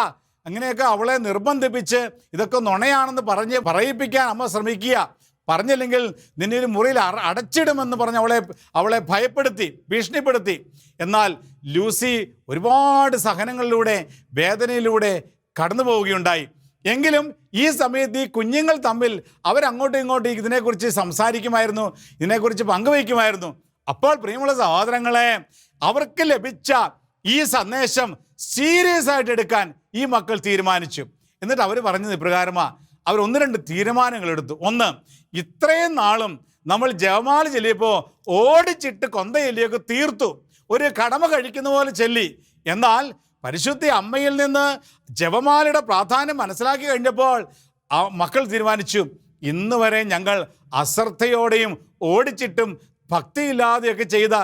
അങ്ങനെയൊക്കെ അവളെ നിർബന്ധിപ്പിച്ച് ഇതൊക്കെ നുണയാണെന്ന് പറഞ്ഞ് പറയിപ്പിക്കാൻ അമ്മ ശ്രമിക്കുക. പറഞ്ഞില്ലെങ്കിൽ നിന്നെ ഒരു മുറിയിൽ അടച്ചിടുമെന്ന് പറഞ്ഞ് അവളെ അവളെ ഭയപ്പെടുത്തി ഭീഷണിപ്പെടുത്തി. എന്നാൽ ലൂസി ഒരുപാട് സഹനങ്ങളിലൂടെ വേദനയിലൂടെ കടന്നു പോവുകയുണ്ടായി. എങ്കിലും ഈ സമയത്ത് ഈ കുഞ്ഞുങ്ങൾ തമ്മിൽ അവരങ്ങോട്ടും ഇങ്ങോട്ടും ഇതിനെക്കുറിച്ച് സംസാരിക്കുമായിരുന്നു ഇതിനെക്കുറിച്ച് പങ്കുവയ്ക്കുമായിരുന്നു. അപ്പോൾ പ്രിയമുള്ള സഹോദരങ്ങളെ അവർക്ക് ലഭിച്ച ഈ സന്ദേശം സീരിയസ് ആയിട്ട് എടുക്കാൻ ഈ മക്കൾ തീരുമാനിച്ചു. എന്നിട്ട് അവർ പറഞ്ഞത് ഇപ്രകാരമാ അവർ ഒന്ന് രണ്ട് തീരുമാനങ്ങൾ എടുത്തു. ഒന്ന് ഇത്രയും നാളും നമ്മൾ ജവമാല ചൊല്ലിയപ്പോൾ ഓടിച്ചിട്ട് കൊന്ത തീർത്തു. ഒരു കടമ കഴിക്കുന്ന പോലെ ചൊല്ലി. എന്നാൽ പരിശുദ്ധി അമ്മയിൽ നിന്ന് ജവമാലയുടെ പ്രാധാന്യം മനസ്സിലാക്കി കഴിഞ്ഞപ്പോൾ ആ മക്കൾ തീരുമാനിച്ചു ഇന്ന് വരെ ഞങ്ങൾ അശ്രദ്ധയോടെയും ഓടിച്ചിട്ടും ഭക്തിയില്ലാതെയൊക്കെ ചെയ്ത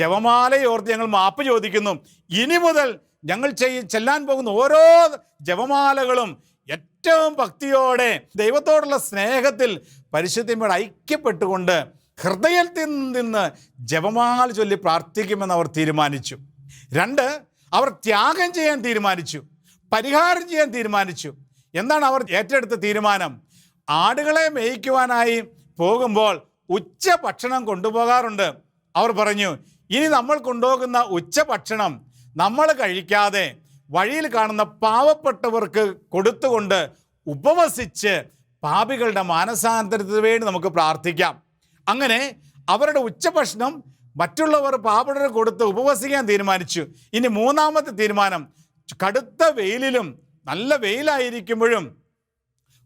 ജപമാലയോർത്ത് ഞങ്ങൾ മാപ്പ് ചോദിക്കുന്നു. ഇനി മുതൽ ഞങ്ങൾ ചെയ് ചെല്ലാൻ പോകുന്ന ഓരോ ജപമാലകളും ഏറ്റവും ഭക്തിയോടെ ദൈവത്തോടുള്ള സ്നേഹത്തിൽ പരിശുദ്ധിയോട് ഐക്യപ്പെട്ടുകൊണ്ട് ഹൃദയത്തിൽ നിന്ന് ജപമാല ചൊല്ലി പ്രാർത്ഥിക്കുമെന്ന് അവർ തീരുമാനിച്ചു. രണ്ട് അവർ ത്യാഗം ചെയ്യാൻ തീരുമാനിച്ചു പരിഹാരം ചെയ്യാൻ തീരുമാനിച്ചു. എന്താണ് അവർ ഏറ്റെടുത്ത തീരുമാനം? ആടുകളെ മേയിക്കുവാനായി പോകുമ്പോൾ ഉച്ച ഭക്ഷണം കൊണ്ടുപോകാറുണ്ട്. അവർ പറഞ്ഞു ഇനി നമ്മൾ കൊണ്ടുപോകുന്ന ഉച്ച ഭക്ഷണം നമ്മൾ കഴിക്കാതെ വഴിയിൽ കാണുന്ന പാവപ്പെട്ടവർക്ക് കൊടുത്തുകൊണ്ട് ഉപവസിച്ച് പാപികളുടെ മാനസാന്തരത്തിന് വേണ്ടി നമുക്ക് പ്രാർത്ഥിക്കാം. അങ്ങനെ അവരുടെ ഉച്ചഭക്ഷണം മറ്റുള്ളവർ പാപിടർ കൊടുത്ത് ഉപവസിക്കാൻ തീരുമാനിച്ചു. ഇനി മൂന്നാമത്തെ തീരുമാനം കടുത്ത വെയിലിലും നല്ല വെയിലായിരിക്കുമ്പോഴും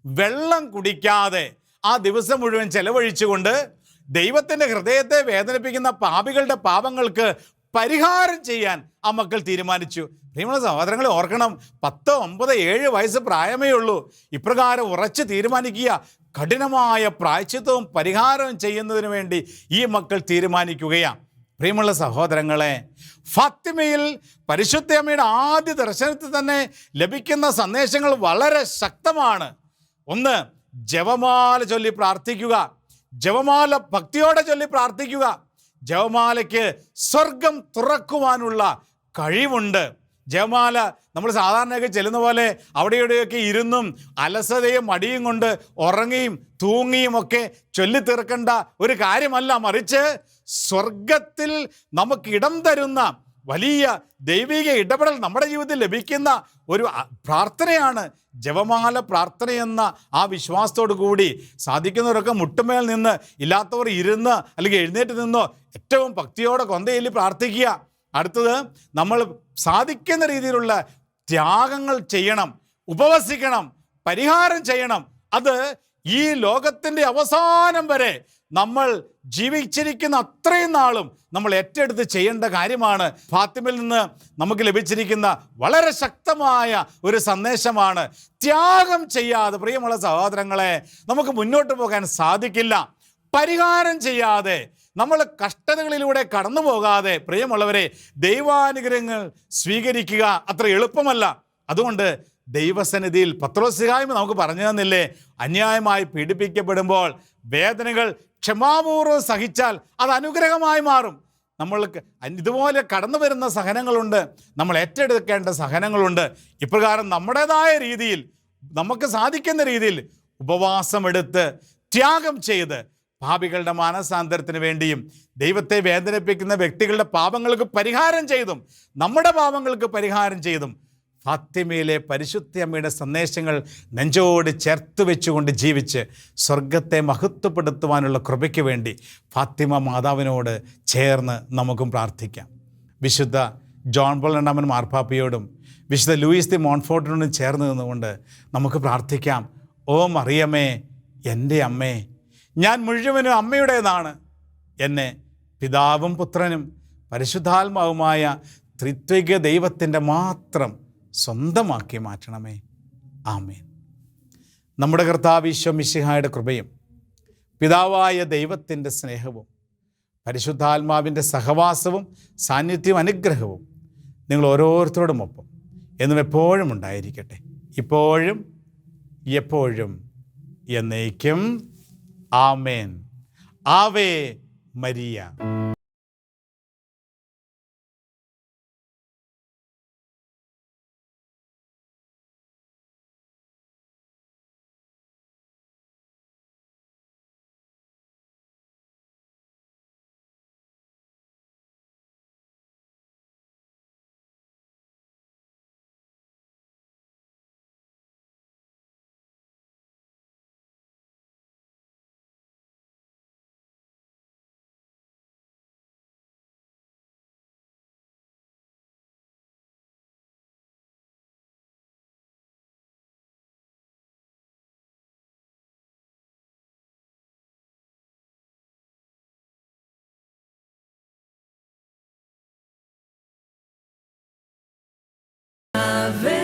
വെള്ളം കുടിക്കാതെ ആ ദിവസം മുഴുവൻ ചെലവഴിച്ചുകൊണ്ട് ദൈവത്തിന്റെ ഹൃദയത്തെ വേദനിപ്പിക്കുന്ന പാപികളുടെ പാപങ്ങൾക്ക് പരിഹാരം ചെയ്യാൻ ആ മക്കൾ തീരുമാനിച്ചു. പ്രിയമുള്ള സഹോദരങ്ങളെ ഓർക്കണം. പത്ത് ഒമ്പത് ഏഴ് വയസ്സ് പ്രായമേ ഉള്ളൂ. ഇപ്രകാരം ഉറച്ച് തീരുമാനിക്കുക കഠിനമായ പ്രായച്ചിത്വവും പരിഹാരവും ചെയ്യുന്നതിന് വേണ്ടി ഈ മക്കൾ തീരുമാനിക്കുകയാണ്. പ്രിയമുള്ള സഹോദരങ്ങളെ ഫാത്തിമയിൽ പരിശുദ്ധമ്മയുടെ ആദ്യ ദർശനത്തിൽ തന്നെ ലഭിക്കുന്ന സന്ദേശങ്ങൾ വളരെ ശക്തമാണ്. ഒന്ന് ജവമാല ചൊല്ലി പ്രാർത്ഥിക്കുക. ജവമാല ഭക്തിയോടെ ചൊല്ലി പ്രാർത്ഥിക്കുക. ജവമാലയ്ക്ക് സ്വർഗം തുറക്കുവാനുള്ള കഴിവുണ്ട്. ജപമാല നമ്മൾ സാധാരണയൊക്കെ ചെല്ലുന്ന പോലെ അവിടെ ഇവിടെയൊക്കെ ഇരുന്നും അലസതയും മടിയും കൊണ്ട് ഉറങ്ങിയും തൂങ്ങിയും ഒക്കെ ചൊല്ലിത്തീർക്കേണ്ട ഒരു കാര്യമല്ല. മറിച്ച് സ്വർഗത്തിൽ നമുക്ക് ഇടം തരുന്ന വലിയ ദൈവിക ഇടപെടൽ നമ്മുടെ ജീവിതത്തിൽ ലഭിക്കുന്ന ഒരു പ്രാർത്ഥനയാണ് ജപമാല പ്രാർത്ഥനയെന്ന ആ വിശ്വാസത്തോടു കൂടി സാധിക്കുന്നവരൊക്കെ മുട്ടുമേൽ നിന്ന് ഇല്ലാത്തവർ ഇരുന്ന് അല്ലെങ്കിൽ എഴുന്നേറ്റ് നിന്നോ ഏറ്റവും ഭക്തിയോടെ കൊന്തയിൽ പ്രാർത്ഥിക്കുക. അടുത്തത് നമ്മൾ സാധിക്കുന്ന രീതിയിലുള്ള ത്യാഗങ്ങൾ ചെയ്യണം ഉപവസിക്കണം പരിഹാരം ചെയ്യണം. അത് ഈ ലോകത്തിന്റെ അവസാനം വരെ നമ്മൾ ജീവിച്ചിരിക്കുന്ന അത്രയും നാളും നമ്മൾ ഏറ്റെടുത്ത് ചെയ്യേണ്ട കാര്യമാണ്. ഫാത്തിമിൽ നിന്ന് നമുക്ക് ലഭിച്ചിരിക്കുന്ന വളരെ ശക്തമായ ഒരു സന്ദേശമാണ്. ത്യാഗം ചെയ്യാതെ പ്രിയമുള്ള സഹോദരങ്ങളെ നമുക്ക് മുന്നോട്ട് പോകാൻ സാധിക്കില്ല. പരിഹാരം ചെയ്യാതെ നമ്മൾ കഷ്ടതകളിലൂടെ കടന്നു പോകാതെ പ്രിയമുള്ളവരെ ദൈവാനുഗ്രഹങ്ങൾ സ്വീകരിക്കുക അത്ര എളുപ്പമല്ല. അതുകൊണ്ട് ദൈവസന്നിധിയിൽ പത്രോസിഹായ്മ നമുക്ക് പറഞ്ഞു തന്നില്ലേ? അന്യായമായി പീഡിപ്പിക്കപ്പെടുമ്പോൾ വേദനകൾ ക്ഷമാപൂർവം സഹിച്ചാൽ അത് അനുഗ്രഹമായി മാറും. നമ്മൾക്ക് ഇതുപോലെ കടന്നു വരുന്ന സഹനങ്ങളുണ്ട്. നമ്മൾ ഏറ്റെടുക്കേണ്ട സഹനങ്ങളുണ്ട്. ഇപ്രകാരം നമ്മുടേതായ രീതിയിൽ നമുക്ക് സാധിക്കുന്ന രീതിയിൽ ഉപവാസമെടുത്ത് ത്യാഗം ചെയ്ത് പാപികളുടെ മാനസാന്തരത്തിന് വേണ്ടിയും ദൈവത്തെ വേദനിപ്പിക്കുന്ന വ്യക്തികളുടെ പാപങ്ങൾക്ക് പരിഹാരം ചെയ്തും നമ്മുടെ പാപങ്ങൾക്ക് പരിഹാരം ചെയ്തും ഫാത്തിമയിലെ പരിശുദ്ധ അമ്മയുടെ സന്ദേശങ്ങൾ നെഞ്ചോട് ചേർത്ത് വെച്ചുകൊണ്ട് ജീവിച്ച് സ്വർഗത്തെ മഹത്വപ്പെടുത്തുവാനുള്ള കൃപയ്ക്ക് വേണ്ടി ഫാത്തിമ മാതാവിനോട് ചേർന്ന് നമുക്കും പ്രാർത്ഥിക്കാം. വിശുദ്ധ ജോൺ പോൾ രണ്ടാമൻ മാർപ്പാപ്പയോടും വിശുദ്ധ ലൂയിസ് ദി മോൺഫോർട്ടിനോടും ചേർന്ന് നിന്നുകൊണ്ട് നമുക്ക് പ്രാർത്ഥിക്കാം. ഓ മറിയമേ എന്റെ അമ്മേ ഞാൻ മുഴുവനും അമ്മയുടേതാണ്. എന്നെ പിതാവും പുത്രനും പരിശുദ്ധാത്മാവുമായ ത്രിത്വിക ദൈവത്തിന്റെ മാത്രം സ്വന്തമാക്കി മാറ്റണമേ. ആമേൻ. നമ്മുടെ കർത്താവ് ഈശോ മിശിഹായുടെ കൃപയും പിതാവായ ദൈവത്തിന്റെ സ്നേഹവും പരിശുദ്ധാത്മാവിന്റെ സഹവാസവും സാന്നിധ്യവും അനുഗ്രഹവും നിങ്ങൾ ഓരോരുത്തരോടുമൊപ്പം എന്നും എപ്പോഴും ഉണ്ടായിരിക്കട്ടെ. ഇപ്പോഴും എപ്പോഴും എന്നേക്കും ആമേൻ. Ave Maria. Ave